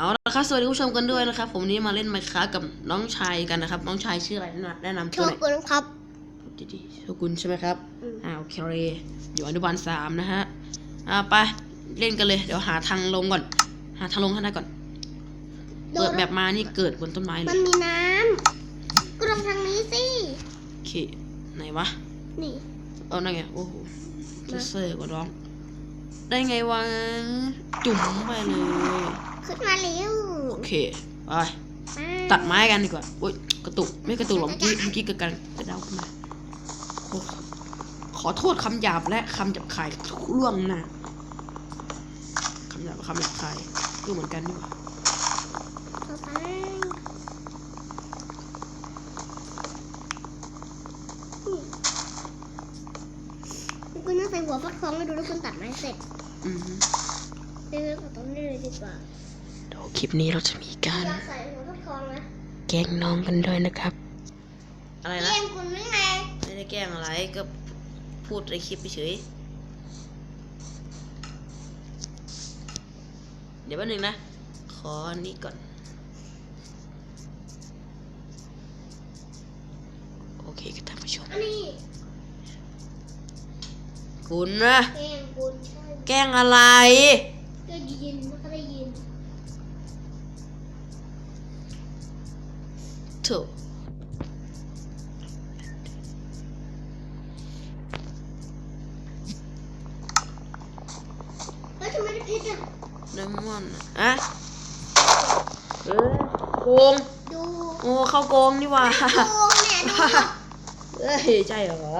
เอาละครับสวัสดีคุณผู้ชมกันด้วยนะครับ ผมวันนี้มาเล่นไมค์ค้ากับน้องชายกันนะครับ น้องชายชื่ออะไรนะแนะนำโชตัวหน่อยกุนครับ ดีๆโชกุนใช่ไหมครับอืมอ่าโอเคเลยอยู่อนุบาลสามนะฮะอ่าไปเล่นกันเลยเดี๋ยวหาทางลงก่อน หาทางลงให้ได้ก่อน เปิดแบบมานี่เกิดบนต้นไม้เลมันยมีน้ำก็ลงทางนี้สิ โอเคไหนวะ นี่ เออนั่นไง โอ้โหเจเซอร์กว่าร้อง ได้ไงวะ จุ่มไปเลย ขึ้นมาเร็วโอเคไปตัดไม้กันดีกว่าโอ๊ยกระตุกไม่กระตุกหรอกเมื่อกี้เมื่อกี้กระกันกระเดาขึ้นมาโอ้ขอโทษคำหยาบและคำหยาบคายล่วงหน้าคำหยาบกับคำหยาบคายก็เหมือนกันนี่หว่าต่อไปนี่คุณน่าใส่หัวฟักทองให้ดูแล้วคุณตัดไม้เสร็จ อือฮึเรื่องตัดต้นนี้เลยดีกว่าเดี๋ยว คลิปนี้เราจะมีการอยากใส่หัวฟักทองนะ แกล้งน้องกันด้วยนะครับ อะไรเกนะมคุณไม่ไง ไม่ได้แกล้งอะไรก็พูดในคลิปเฉย เดี๋ยวแป๊บนึงนะ ขออันนี้ก่อน โอเคก็ท่านผู้ชมอันนี้คุณนะเกมคุณใช่แกล้งอะไร ก็ยินมันก็ได้ยิน เถอะแล้วทำไมได้เพชรอะเลมอนอะอะเออโกง ดูโอ้เข้าโกงนี่หว่าโกงเนี่ยดูเอ้ยใช่เหรอ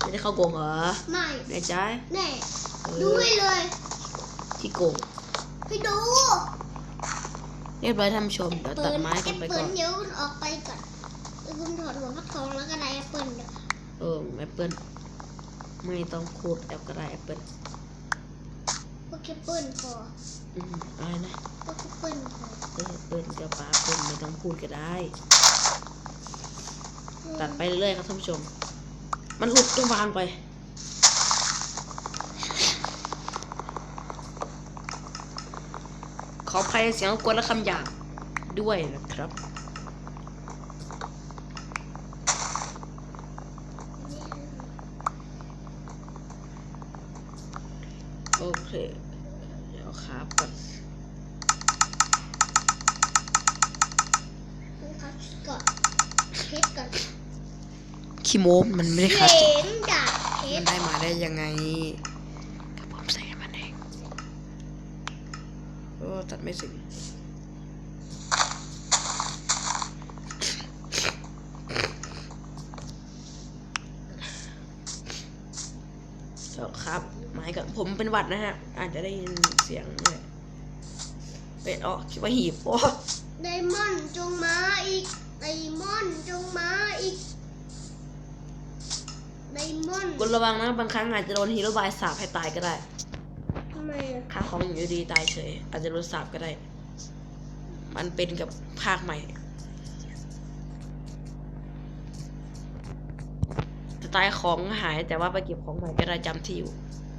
ไม่ได้เข้าโกงเหรอไม่แน่ใจแน่เอดูอให้เลย ที่โกงให้ดู เรียบร้อยท่านผู้ชมเดี๋ยวตัดไม้กันไปแอปก่เปิอลนเดี๋ยวคุณออกไปก่อนแล้วคุณถอดหัวฟักทองแล้วก็ได้แอปเปิลเดี๋ยวเออแอปเปิลไม่ต้องพูดแอปก็ได้แอปเปิลพวกแอปเปิลพออืมอะไรนะพวกแอปเปิลพอเออแอปเปิลกับปลาเปิลไม่ต้องพูดก็ได้ ตัดไปเรื่อยๆครับท่านผู้ชม มันหุบต้องวางไป ขออภัยเสียงรบกวนและคำหยาบด้วยนะครับ โอเค เดี๋ยวครับก่อนคุณครับก่อนเพชรก่อนขี้โม้มันไม่ได้คัดเหลนดาบเพมัชนรได้มาได้ยังไงก็ผมใส่ให้มันเองโอ้ ตัดไม่ถึงเดี๋ยวครับไม้กับผมเป็นหวัดนะฮะ อาจจะได้ยินเสียงเนี่ยเป็นอ๋อคิดว่าหีบโอ้ไดมอนด์จงมาอีกไดมอนด์จงมาอีกไดมอนด์ คุณระวังนะบางครั้งอาจจะโดนฮีโร่บายสาบให้ตายก็ได้ทำไมอะค่าของอยู่ดีตายเฉย อาจจะโดนสาบก็ได้ มันเป็นกับภาคใหม่ จะตายของหายแต่ว่าไปเก็บของใหม่ก็ได้จำที่อยู่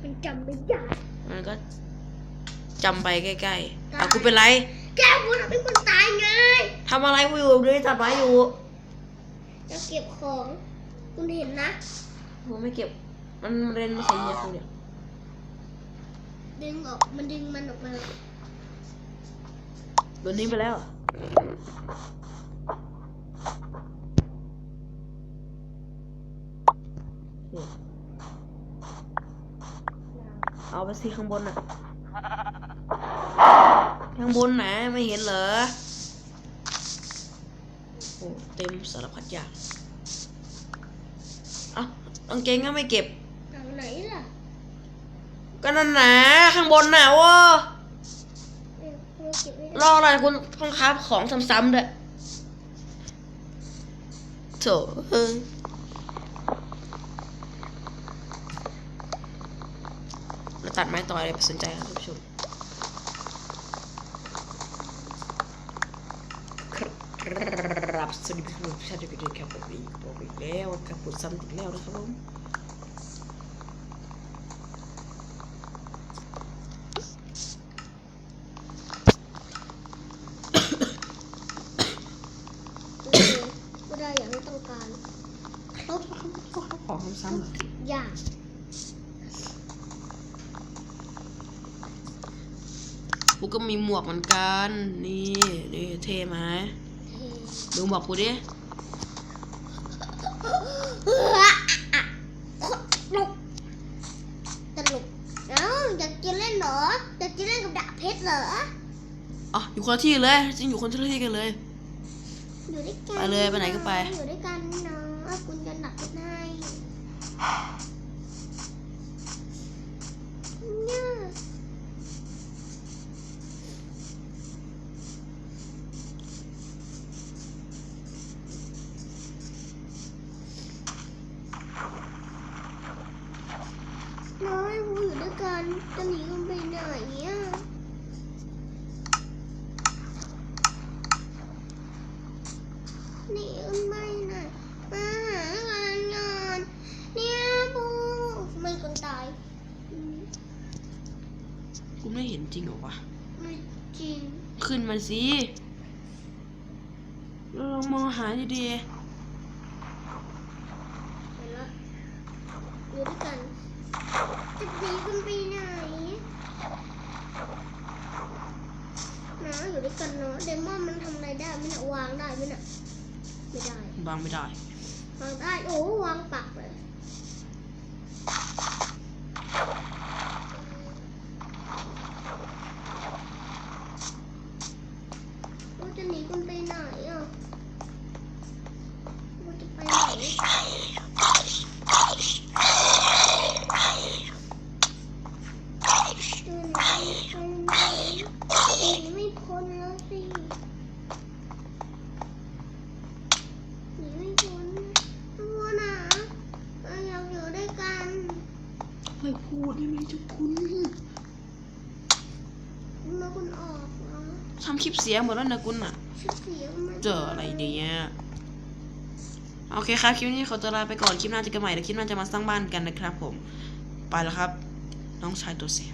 มันจำไม่ได้ มันก็จำไปใกล้ๆอะกูเป็นไร แกคุณเป็นคนตายไงทำอะไรกูอยู่เลยตัดไม้อยู่จะเก็บของ คุณเห็นนะ กูไม่เก็บ มันมันเรนไม่ใช่เหี้ยกูเนี่ย ดึงออก มันดึงมันออกมาโดนนี้ไปแล้วเอาไปสิข้างบนน่ะ ข้างบนไหนไม่เห็นเหรอ โอ้เต็มสารพัดอย่างเอ้ากางเกงก็ไม่เก็บ ก็นั่นนะข้างบนน่ะเว้ารออะไรคุณต้องค้าของซ้ำๆด้วยโถเอ้ยเราตัดไม้ต่อเลยสนใจครับท่านผู้ชมครับสวัสดีผู้ชมทุกท่านด้วยครับผมอีกบอกอีกแล้วกับปุดซ้ำอีกแล้วนะครับผม ซ้ำเหร ออย่าง กูก็มีหมวกเหมือนกัน นี่นี่เท่ไหมดูหมวกกูดิเฮ้อตลกตลกเอ้าอยากกินเล่นเหรอ อยากกินเล่นกับดาบเพชรเหรอ อ๋อ อยู่คนละที่เลย จริงอยู่คนละที่กันเลย อยู่ด้วยกัน ไปเลย ไปไหนก็ไป อยู่ด้วยกัน น้อยอยู่ด้วยกันจะหนีกันไปไหนอะ หนีกันไปไหนมาหากันงานเนี่ยปูไม่คนตายอืม กูไม่เห็นจ ริงเหรอวะไม่จริง ขึ้นมาสิเราลองมองหาดีเห็นละอยู่ด้วยกันจะหนีกันไปไหนนะอยู่ด้วยกันเนาะเดมอนมันทำอะไรได้ไหมเนี่ยวางได้ไหมเนี่ยไม่ได้ๆบางไม่ได้ วางได้ โอ้วางปักเลยเราจะหนีกันไปไหนอะเราจะไปไหนจะหนีไปไหนหนีไม่พ้นแล้วสิหนีไม่พ้นทุกคนนะเราอยากอยู่ด้วยกัน ไม่พูดไม่มีทุกคุณ คุณมาคุณออกนะ ทำคลิปเสียหมดแล้วนะคุณอะชื่อเสียงมันเจออะไรเนี่ยโอเคครับ คลิปนี้ขอตัวลาไปก่อน คลิปหน้าเจอกันใหม่เดี๋ยวคลิปหน้าจะมาสร้างบ้านกันนะครับผม ไปแล้วครับ น้องชายตัวเสีย